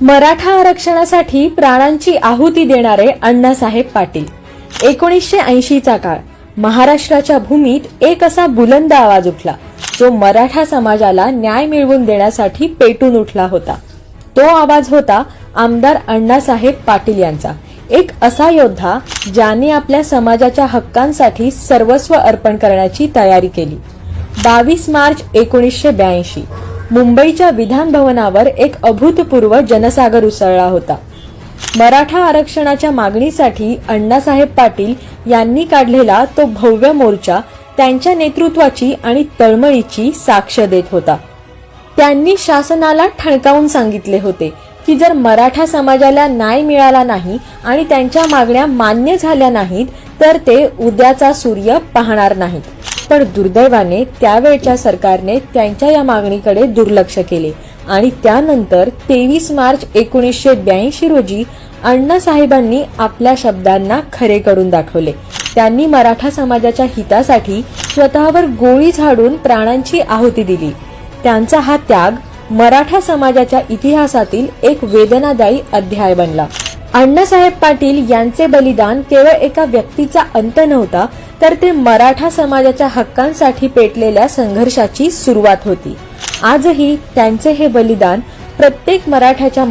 मराठा आरक्षणासाठी प्राणांची आहुती देणारे अण्णासाहेब पाटील. एकोणीसशे ऐंशीचा काळ. महाराष्ट्राच्या भूमीत एक असा बुलंद आवाज उठला जो मराठा समाजाला न्याय मिळवून देण्यासाठी पेटून उठला होता. तो आवाज होता आमदार अण्णासाहेब पाटील यांचा. एक असा योद्धा ज्याने आपल्या समाजाच्या हक्कांसाठी सर्वस्व अर्पण करण्याची तयारी केली. बावीस मार्च एकोणीसशे ब्याऐंशी. मुंबईच्या विधान भवनावर एक अभूतपूर्व जनसागर उसळला होता. मराठा आरक्षणाच्या मागणीसाठी अण्णासाहेब पाटील यांनी काढलेला तो भव्य मोर्चा त्यांच्या नेतृत्वाची आणि तळमळीची साक्ष देत होता. त्यांनी शासनाला ठणकावून सांगितले होते की जर मराठा समाजाला न्याय मिळाला नाही आणि त्यांच्या मागण्या मान्य झाल्या नाहीत तर ते उद्याचा सूर्य पाहणार नाहीत. पण दुर्दैवाने त्यावेळच्या सरकारने त्यांच्या या मागणीकडे दुर्लक्ष केले. आणि त्यानंतर तेवीस मार्च एकोणीसशे ब्याऐंशी रोजी अण्णासाहेबांनी आपल्या शब्दांना खरे करून दाखवले. त्यांनी मराठा समाजाच्या हितासाठी स्वतःवर गोळी झाडून प्राणांची आहुती दिली. त्यांचा हा त्याग मराठा समाजाच्या इतिहासातील एक वेदनादायी अध्याय बनला. अण्णासाहेब पाटील यांचे बलिदान केवळ एका व्यक्तीचा अंत नव्हता तर ते मराठा समाजाच्या हक्कांसाठी पेटलेल्या संघर्षाची सुरुवात होती. आजही त्यांचे हे बलिदान प्रत्येक मराठ्याच्या